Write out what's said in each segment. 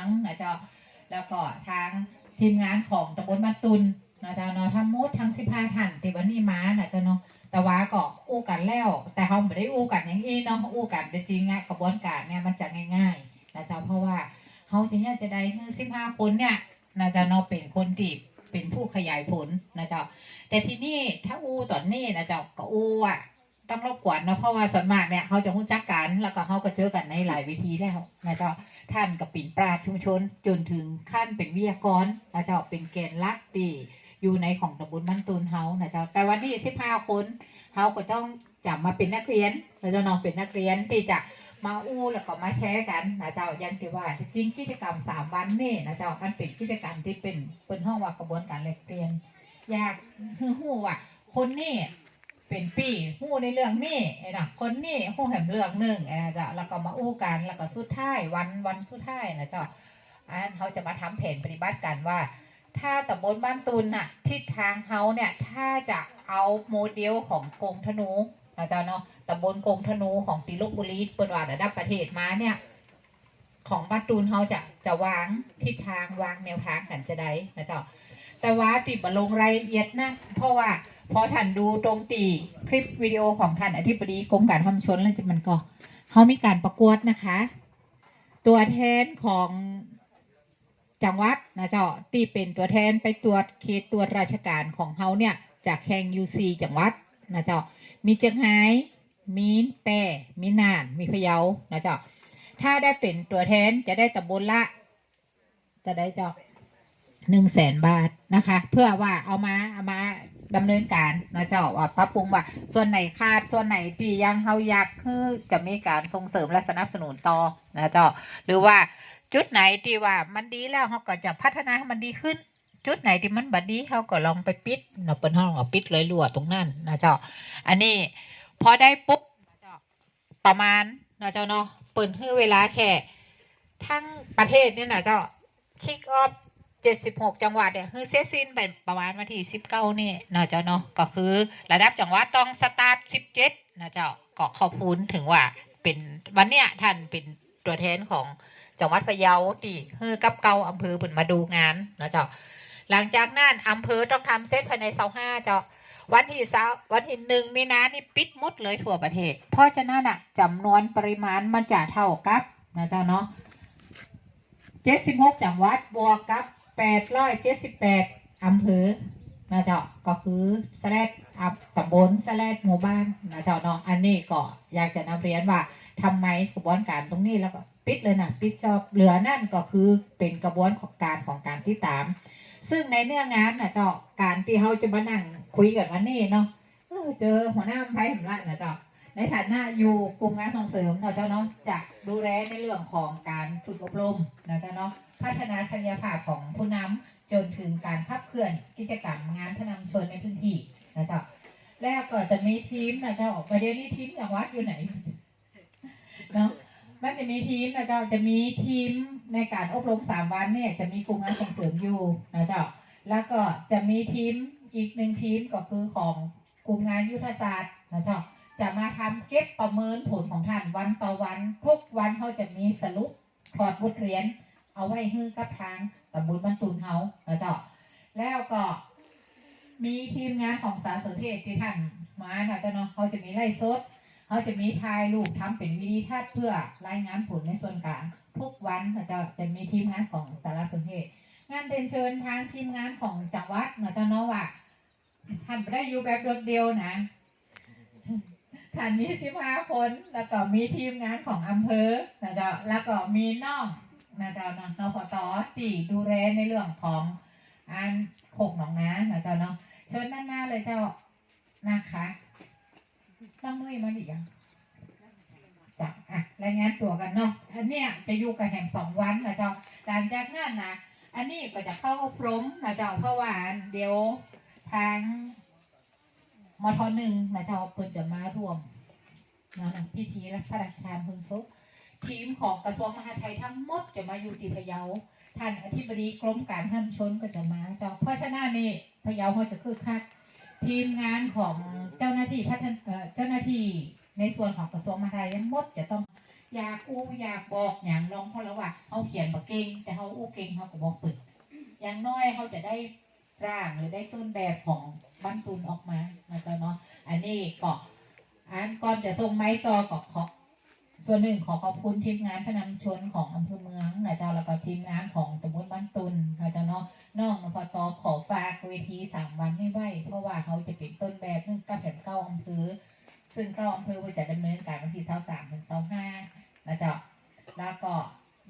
องนะเจ้าแล้วก็ทางทีมงานของตำบลบ้านตุนนะเจ้าเนาะทั้งหมดทั้งสิบห้าท่านที่วันนี้มานะเจ้าเนาะแต่ว่าก็อู้กันแล้ว แต่เขาไม่ได้อู้กันอย่างนี้เนาะอู้กันแต่จริงๆอะกระบวนการเนี่ยมันจะง่ายๆนะเจ้าเพราะว่าเขาจะเนี่ยจะได้คือสิบห้าคนเนี่ยนะเจ้าเนาะเป็นคนที่เป็นผู้ขยายผลนะเจ้าแต่ที่นี่ถ้าอู้ตอนนี้นะเจ้าก็อู้อะ ต้องรบกวนเนาะเพราะว่าส่วนมากเนี่ยเขาจะรู้จักกันแล้วก็เขาก็เจอกันในหลายวิธีแล้วนะเจ้าท่านกับปิ่นปราชุมชน จนถึงขั้นเป็นวิทยากรนะเจ้าเป็นแกนหลักตีอยู่ในของตำบลบ้านตูนเฮานะเจ้าแต่วันที่สิบห้าคนเขาก็ต้องจับมาเป็นนักเรียนนะเจ้าน้องเป็นนักเรียนที่จะมาอู้แล้วก็มาแชร์กันนะเจ้ายังที่ว่าจริงกิจกรรมสามวันนี่นะเจ้ามันเป็นกิจกรรมที่เป็นเป็นห้องว่ากระบวนการเปลี่ยนอยากคือหู้ว่าคนนี่ เป็นปีหู้ในเรื่องนี่ไอ้นะคนนี่หู้แหมเรื่องหนึ่งไอ้นะจ๊ะแล้วก็มาอู้กันแล้วก็สุดท้ายวันวันสุดท้ายนะจ๊ะอันเขาจะมาทำแผนปฏิบัติกันว่า ถ้าตำบลบ้านตุนน่ะทิศทางเขาเนี่ยถ้าจะเอาโมเดลของกรมธนูนะจ๊ะเนาะตำบลกรมธนูของติลกบุรีเปิดว่าระดับประเทศมาเนี่ยของบ้านตูนเขาจะจะวางทิศทางวางแนวทางกันจะได้นะเจ๊ะ แต่ว่าติบลงรายละเอียดนะ เพราะว่าพอท่านดูตรงตีคลิปวิดีโอของท่านอธิบดีกรมการทำชนแล้วจะมันก็เขามีการประกวดนะคะ ตัวแทนของจังหวัดนะเจ้าที่เป็นตัวแทนไปตรวจเขตตรวจราชการของเขาเนี่ยจากแข่งยูซีจังหวัดนะเจ้ามีเจียงไฮ้มีแปร่มีน่าน มีพะเยานะเจ้าถ้าได้เป็นตัวแทนจะได้ตำบลละจะได้เจ้า หนึ่งแสนบาทนะคะ เพื่อว่าเอามาเอามาดำเนินการนะเจ้าว่าปรับปรุงว่า ส่วนไหนขาดส่วนไหนที่ยังเฮาอยากคือจะมีการส่งเสริมและสนับสนุนต่อนะเจ้าหรือว่าจุดไหนที่ว่ามันดีแล้วเขาก็จะพัฒนาให้มันดีขึ้น จุดไหนที่มันบัดดีเขาก็ลองไปปิดเนาะเปิ้นห้องเอาปิดเลยรั่วตรงนั้นนะเจ้าอันนี้พอได้ปุ๊บนะเจ้าประมาณนะเจ้าเนาะเปิดให้เวลาแค่ทั้งประเทศเนี่ยนะเจ้าคิกออฟ เจ็ดสิบหกจังหวัดเนี่ยคือเซตสิ้นไปประมาณวันที่สิบเก้านี่นะเจ้าเนาะก็คือระดับจังหวัดต้องสตาร์ทสิบเจ็ดนะเจ้าก็ขอบคุณถึงว่าเป็นวันเนี้ยท่านเป็นตัวแทนของจังหวัดพะเยาที่คือกับเก้าอำเภอเปิ่นมาดูงานนะเจ้าหลังจากนั้นอำเภอต้องทำเซตภายในเสาห้าเจ้าวันที่เสาวันที่หนึ่งมีนานี่ปิดหมดเลยทั่วประเทศ เพราะฉะนั้นอะจำนวนปริมาณมันจะเท่ากับนะเจ้าเนาะเจ็ดสิบหกจังหวัดบวกกับ แปดร้อยเจ็ดสิบแปดอำเภอนะเจ้าก็คือสแลดอับตำบลสแลดหมู่บ้านนะเจ้าเนาะอันนี้ก็อยากจะนำเรียนว่าทำไมกระบวนการตรงนี้แล้วก็ปิดเลยนะปิดจอบเหลือนั่นก็คือเป็นกระบวนการของการที่ตาม ซึ่งในเนื้องานนะเจ้าการที่เขาจะมานั่งคุยกันวันนี้เนาะเออเจอหัวหน้าไพ่ผมละนะเจ้าในฐานะอยู่กลุ่มงานส่งเสริมนะเจ้าเนาะจะดูแลในเรื่องของการฝึกอบรมนะเจ้าเนาะ พัฒนาศักยภาพของผู้นำจนถึงการขับเคลื่อนกิจกรรมงานพนำชนในพื้นที่นะเจ้าแล้วก็จะมีทีมนะเจ้าประเดี๋ยวนี้ทีมจังหวัดอยู่ไหนเนาะมันจะมีทีมนะเจ้าจะมีทีมในการอบรมสามวันเนี่ยจะมีกลุ่มงานส่งเสริมอยู่นะเจ้าแล้วก็จะมีทีมอีกหนึ่งทีมก็คือของกลุ่มงานยุทธศาสตร์นะเจ้าจะมาทำเก็บประเมินผลของท่านวันต่อวัน ทุกวันเขาจะมีสรุปถอดบทเรียน เอาไว้ฮื้อกับทางตำบลบรรทุนเฮาแล้วเจ้าแล้วก็มีทีมงานของสาสนเทศที่ท่านมาค่ะเจ้าเนาะเขาจะมีไล่สดเขาจะมีถ่ายรูปทำเป็นวิดีทัศน์เพื่อรายงานผลในส่วนกลางทุกวันค่ะเจ้าจะมีทีมงานของสารสนเทศ งานเรียนเชิญทางทีมงานของจังหวัดนะเจ้าเนาะว่าท่านไม่ได้อยู่แบบโดดเดียวนะท่านมีสิบห้าคนแล้วก็มีทีมงานของอำเภอนะเจ้าแล้วก็มีน้อง นะเจ้าน้องนพตที่ดูแลในเรื่องของอันโคกหนองน้านะเจ้าเนาะเชิญด้านหน้าเลยเจ้านะคะต้องนุ้ยมาหรือยังจ้ะอะรายงานตัวกันเนาะอันเนี้ยจะอยู่กับแห่งสองวันนะเจ้าหลังจากนั้นนะอันนี้ก็จะเข้าอบรมนะเจ้าเพราะว่าเดี๋ยวทางมทหนึ่งนะเจ้าเพิ่นจะมาร่วมนะพิธีรับพระราชทานพลิงศพ ทีมของกระทรวงมหาดไทยทั้งหมดจะมาอยู่ที่พะเยาท่านอธิบดีกรมการท่านชนก็จะมาเจ้าเพราะฉะนั้นนี่พะเยาเขาจะคึกคักทีมงานของเจ้าหน้าที่พัฒนเอ่อเจ้าหน้าที่ในส่วนของกระทรวงมหาดไทยทั้งหมดจะต้องอยากอู้อยากบอกอย่างลองเพราะแล้วว่าเขาเขียนมาเก่งแต่เขาอู้เก่งเขาก็บอกฝึกอย่างน้อยเขาจะได้ร่างหรือได้ต้นแบบของบรรทุนออกมานะจ๊ะเนาะอันนี้ก็อันก่อนจะส่งไม้ต่อก็ขอ ส่วนหนึ่งขอขอบคุณทีมงานพนำชนของอำเภอเมืองนะจ๊ะแล้วก็ทีมงานของตำบลบ้านตุนนะจ๊ะเนาะน้องนพตขอฝากเวทีสามวันนี้ไหวเพราะว่าเขาจะเป็นต้นแบบซึ่งกับแผ่นเก้าอำเภอซึ่งเก้าอำเภอจะดำเนินการวันที่เสาสามถึงเสาห้านะจ๊ะแล้วก็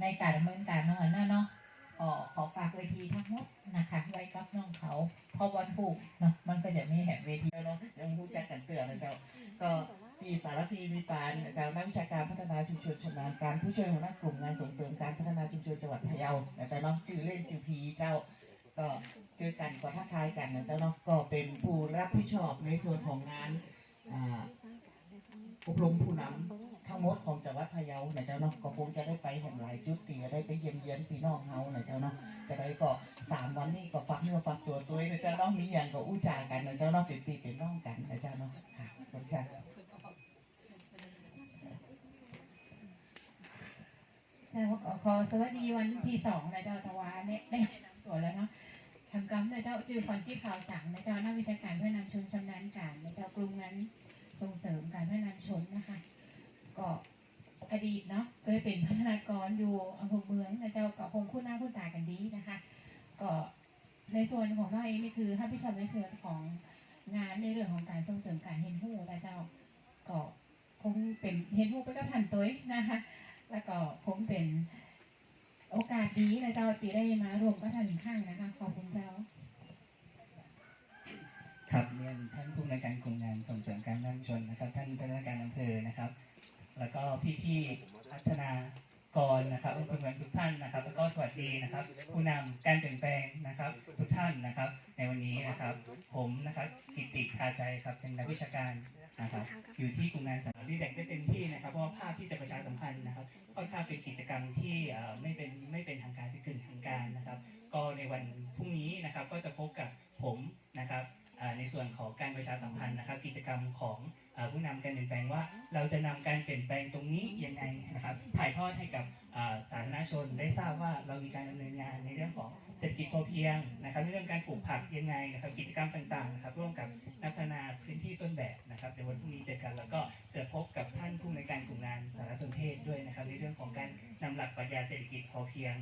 ในการดำเนินการเนาะเนาะขอขอฝากเวทีทั้งหมดนะคะไว้กับน้องเขาพอวันผูกเนาะมันก็จะไม่เห็นเวทีแล้วเนาะยังรู้จักกันเตือนนะเจ้าก็ มีสารพีมีปานนะเจ้านักวิชาการพัฒนาชุมชนชำนาญการผู้ช่วยหัวหน้ากลุ่มงานส่งเสริมการพัฒนาชุมชนจังหวัดพะเยานะเจ้าเนาะชื่อเล่นชื่อพีเจ้าก็เจอกันก็ทักทายกันนะเจ้าเนาะก็เป็นผู้รับผิดชอบในส่วนของงานอ่าอบรมผู้นำทั้งหมดของจังหวัดพะเยานะเจ้าเนาะก็คงจะได้ไปแห่งหลายจุดตีได้ไปเยี่ยมเยียนพี่น้องเฮานะเจ้าเนาะจะได้ก็สามวันนี้ก็ฟักเนื้อฟักตัวตัวเองนะเจ้าเน้องมีอย่างก็อู้จากันนะเจ้าเน้องเป็นปีเป็นน้องกันนะเจ้าเนาะค่ะขอบคุณค่ะ ใช่ขอขอสวัสดีวันที่สองนะเจ้าตะวันเนี่ยได้นำตัวแล้วเนาะทำกรรมนะเจ้าจือคอนจี้ข่าวสังนะเจ้านักวิชาการเพื่อนำชนชำนาญการนะเจ้ากลุ่มนั้นส่งเสริมการเพื่อนำชนนะคะ ก็อดีตเนาะเคยเป็นพัฒนากรอยู่อำเภอเมืองนะเจ้าก็คงคุ้นหน้าคุ้นตากันดีนะคะ ก็ในส่วนของน้องเองนี่คือถ้าพี่ชมในส่วนของงานในเรื่องของการส่งเสริมการเห็นหูนะเจ้า ก็คงเป็นเห็นหูไปก็ทันตัวนะคะ แล้วก็คงเป็นโอกาสดีนะ เจ้าตีได้มารวมก็ทันข้างนะคะ ขอบคุณเจ้าครับเรียนท่านผู้อำนการกลุ่มงานส่งเสริมการนั่งชนนะครับ ท่านผู้อำนการอำเภอนะครับ แล้วก็พี่ๆพัฒนากรนะครับอำเภอเมืองทุกท่านนะครับ แล้วก็สวัสดีนะครับ ผู้นำการเปลี่ยนแปลงนะครับ ทุกท่านนะครับ ในวันนี้นะครับ ผมนะครับกิติชาใจครับเป็นนักวิชาการนะครับอยู่ที่กลุ่มงานสารดีแดกได้เต็มที่นะครับเพราะภาพที่จะประชาสัมพันธ์นะครับค่อนข้างเป็นกิจกรรมที่ไม่เป็น กรรมของผู้นำการเปลี่ยนแปลงว่า เราจะนำการเปลี่ยนแปลงตรงนี้ยังไงนะครับถ่ายทอดให้กับสาธารณชนได้ทราบว่าเรามีการดำเนินงานในเรื่องของเศรษฐกิจพอเพียงนะครับในเรื่องการปลูกผักยังไงนะครับกิจกรรมต่างๆนะครับร่วมกับ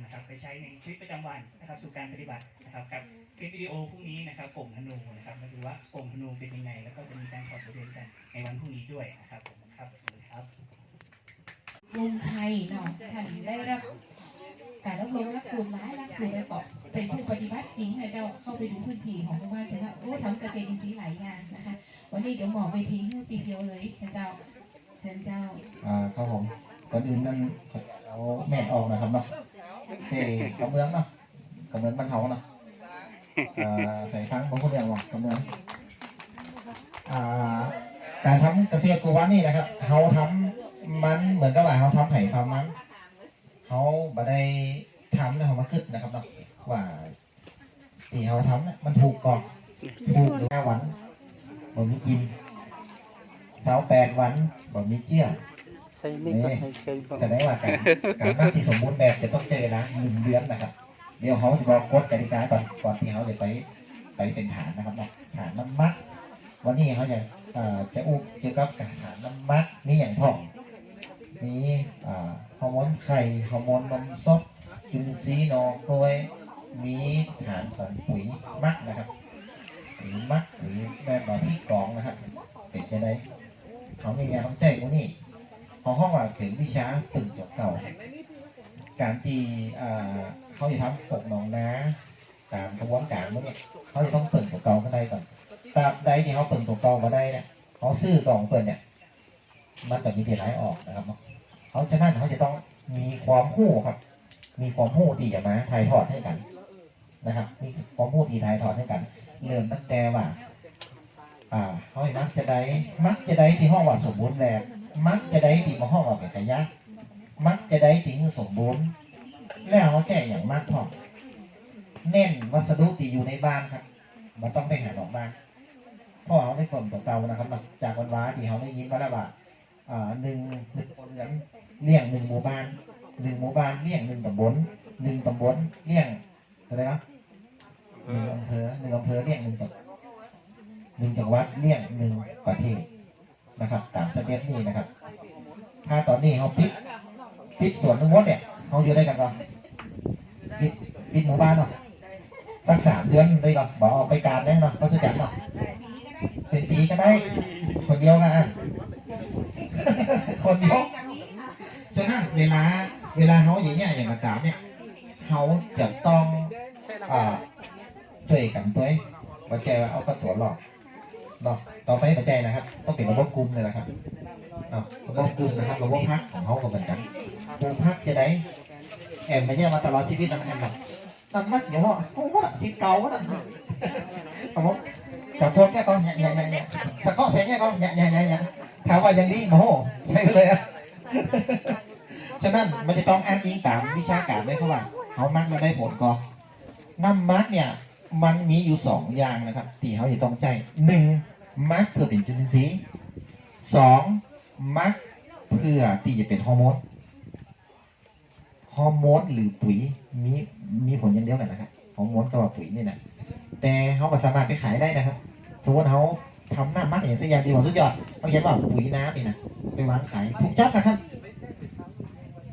นะครับไปใช้ในชีวิตประจำวันนะครับสู่การปฏิบัตินะครับกับคลิปวิดีโอพรุ่งนี้นะครับกลุ่มธนูนะครับมาดูว่ากลุ่มธนูเป็นยังไง แล้วก็จะมีการถอดบทเรียนกันในวันพรุ่งนี้ด้วยนะครับผมครับสวัสดีครับลุงไทยเนาะท่านได้รับการรับรองรับสูตรร้ายรับสูตรแล้วก็เป็นผู้ปฏิบัติจริงนะเจ้าเข้าไปดูพื้นที่ของชาวบ้านเถอะนะโอ้ทำกระเตงจริงๆหลายอย่างนะคะ วันนี้เดี๋ยวหมอไปทิ้งให้ปีเดียวเลยนะเจ้าเชิญเจ้าอ่าครับผมก่อนอื่นนั่นเอาแม่นออกนะครับเนาะ เซ่กระเมืองเนาะกระเมืองบ้านเฮาเนาะอ่าใส่ทั้งบางคนเรียกว่ากระเมืองอ่าการทำเกษตรกวนนี่นะครับเฮาทำมันเหมือนกับว่าเฮาทำไผ่ทำมันเฮาบ่ได้ทำแล้วเฮามาคิดนนะครับเนาะว่าที่เฮาทำเนี่ยมันถูกก่อนถูกหรือห้าวันบ่มีกินสาแปดวันบ่มีเจี้ย ใส่นี่ก็ให้ใส่บ้างแสดงว่าการการบ้านที่สมบูรณ์แบบจะต้องใช้เวลาหนึ่งเดือนนะครับ เดี๋ยวเขาจะบอกกฎกติกาก่อนก่อนที่เขาจะไปไปเป็นฐานนะครับเนาะฐานน้ำมัดวันนี้เขาจะเอ่อจะอู้มเกี่ยวกับฐานน้ำมัดนี่อย่างท่องมีอ่ฮอร์โมนไข่ฮอร์โมนนมสดจุลินทรีย์นอกโดยมีฐานของปุ๋ยมักนะครับปุ๋ยมักปุ๋ยแบบแบบที่กองนะครับเป็นจะได้เขามีงานต้องใจพวกนี้ ของห้องว่าถึงวิชาตึงจบเก่า การที่เขาจะทำปกหนองนาตามกระบวนการพวกเนี้ยเขาจะต้องตึงตัวเก่าขึ้นได้ก่อนตราบใดที่เขาตึงตัวเก่ามาได้เนี่ยเขาซื้อกล่องเปิดเนี่ยมันจะมีเทไหลออกนะครับเนาะเขาฉะนั้นเขาจะต้องมีความหู้ครับ มีความหู้ที่จะมาถ่ายทอดให้กันนะครับ มีความหู้ที่ถ่ายทอดให้กันเริ่มตั้งแต่ว่า อ่าเขาให้มักจะได้มักจะได้ที่ห้องว่าสมบูรณ์แบบ มักจะได้ที่มาห้องว่าเป็นกระยะมักจะได้ที่คือสมบูรณ์ แล้วเขาแก้อย่างมากพอเน้นวัสดุที่อยู่ในบ้านครับมันต้องไปหาดอกบ้านพราะเขาได้คนตัวเก่านะครับจากวันว้าที่เขาได้ยินมาแล้วว่าอ่าหนึ่งหนึ่งคนเหลือนเลี้ยงหนึ่งหมู่บ้านหนึ่งหมู่บ้านเลี้ยงหนึ่งตำบลหนึ่งตำบลเลี้ยงอะไรนะหนึ่งอำเภอหนึ่งอำเภอเลี้ยงหนึ่งจังหนึ่งจังหวัดเลี้ยงหนึ่งประเทศ นะครับตามสเต็ปนี้นะครับ ถ้าตอนนี้เขาปิดปิดส่วนทั้งหมดเนี่ยเขาอยู่ได้กันก่อนปิดปิดหมู่บ้านเนาะสักสามเดือนได้ก่อนบอกออกไปการได้เนาะเขาสุดจัดเนาะเป็นปีก็ได้ คนเดียวกันะคนเดียวฉะนั้นเวลาเวลาเขาอย่างเงี้ยอย่างกระดาษเนี่ยเขาจะต้องอ่าช่วยกันตัวเองปัจจัยว่าเอาก็ตัวหลอก เนาะต่อไปปัจจัยนะครับ ต้องเป็นระบบกลุ่มเลยนะครับเนาะระบบกลุ่มนะครับระบบพักของเขาก็เหมือนกันกลุ่มพักจะได้แอมไม่ใช่มาตลอดชีวิตนะแอมแบบนั่นมักอย่างว่าโอ้ว่าสิเก่าว่านั่นสมมติจับโทษแค่ก่อนเนี่ยเนี่ยเนี่ยเนี่ยสะก้อเสียงแค่ก่อนเนี่ยเนี่ยเนี่ยเนี่ยถามว่าอย่างนี้โมโหใช่เลยอะฉะนั้นมันจะต้องอ้างอิงตามวิชาการเลยเขาะว่าเขามักมาได้ผลก่อนน้ำมักเนี่ย มันมีอยู่สองอย่างนะครับที่เขาจะต้องใจหนึ่งมักเพื่อเป็นจุลินทรีย์สองมักเพื่อที่จะเป็นฮอร์โมนฮอร์โมนหรือปุ๋ยมีมีผลอย่างเดียวกันนะครับฮอร์โมนกับปุ๋ยนี่นะแต่เขาก็สามารถไปขายได้นะครับสมมติเขาทำหน้ามักอย่างเสียอย่างดีกว่าสุดยอดเขาเขียนว่าปุ๋ยน้ำนี่นะไปวางขายถูกจับนะครับ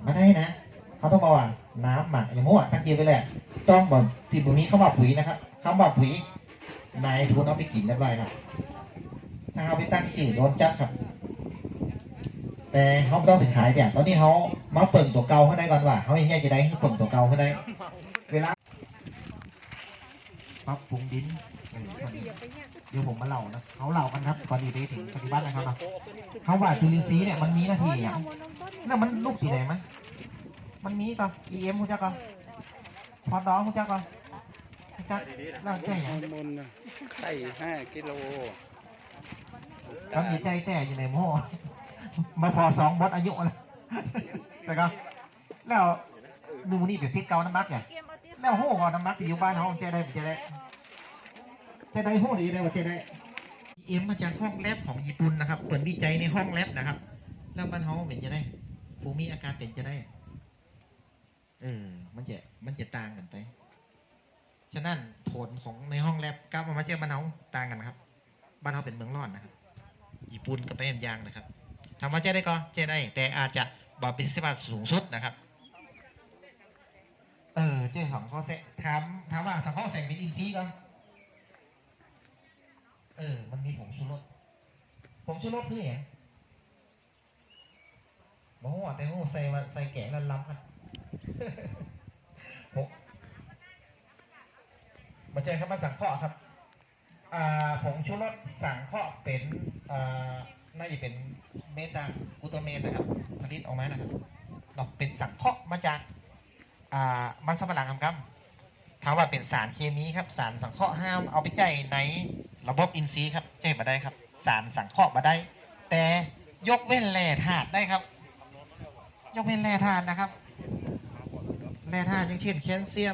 มาได้นะเขาต้องบอกว่าน้ำหมักอย่างมั่วตั้งใจไปเลยต้องบอก ที่บุนี้เขาบอกปุ๋ยนะครับเขาบอกปุ๋ยนายทุนเอาไปกินได้ไรครับถ้าเอาไปตั้งชื่อโดนจับครับ แต่เขาไม่ต้องถึงขายเนี่ยตอนนี้เขามาเปิดตัวเก่าเขาได้ก่อนว่าเขาอย่างเงี้ยจะได้เปิดตัวเก่าเขาได้ เวลาปรับปรุงดินเออก่อนเดี๋ยวผมมาเล่านะเขาเล่ากันครับก่อนดีไปถึงปฏิบัตินะครับเนะเขาว่าจุลินทรีย์เนี่ยมันมีหน้าที่อย่างแล้วมันลูกสีแดงมั้ยมันมีก่อน EM คุณจักก่อนพอดอคุณจักก่อน จักแล้วใจอย่างมนใส่ห้ากิโลแล้วมีใจแต่อยู่ในโม่มาพอสองบดอายุแล้วแต่ก็แล้วดูนี่เป็นซิดเก่าน้ำมักเนี่ยแล้วโห่ก่อนน้ำมักที่อยู่บ้านเขาใจได้ใจได้ใจได้โห่ดีได้ว่าใจได้ EM มาจากห้องแลบของญี่ปุ่นนะครับเปิดวิจัยในห้องแลบนะครับ แล้วบ้านเขาเป็นจะได้ภูมิอาการเป็นจะได้เออมันจะมันจะต่างกันไป ฉะนั้นผลของในห้องแลบกับมาเจอบ้านเขาต่างกันนะครับ บ้านเขาเป็นเมืองร้อนนะครับ ญี่ปุ่นก็เป็นยางนะครับทำมาเจได้ก็เจได้ แต่อาจจะบอกเป็นสิบาสูงสุดนะครับ เออเจ้สองข้อเสถามถามว่าสังข้อแสงเป็นอินทรีย์ก่อนเออ มันมีผงชูรสผงชูรสคืออย่างโอ้โหแต่โอ้ใส่มาใส่แกะแล้วล้ำอะ ผม มาเจอครับมาสั่งข้อครับผงชูรสสั่งข้อเป็นน่าจะเป็นเมตากูโตเมนนะครับ ผลิตออกมานะครับเนาะเป็นสังเคราะห์มาจากมันสำปะหลังครับถามว่าเป็นสารเคมีครับ สารสังเคราะห์ห้ามเอาไปใจในระบบอินทรีย์ครับใจมาได้ครับ สารสังเคราะห์มาได้ แต่ยกเว้นแร่ธาตุได้ครับ ยกเว้นแร่ธาตุนะครับ แร่ธาตุอย่างเช่นแคลเซียม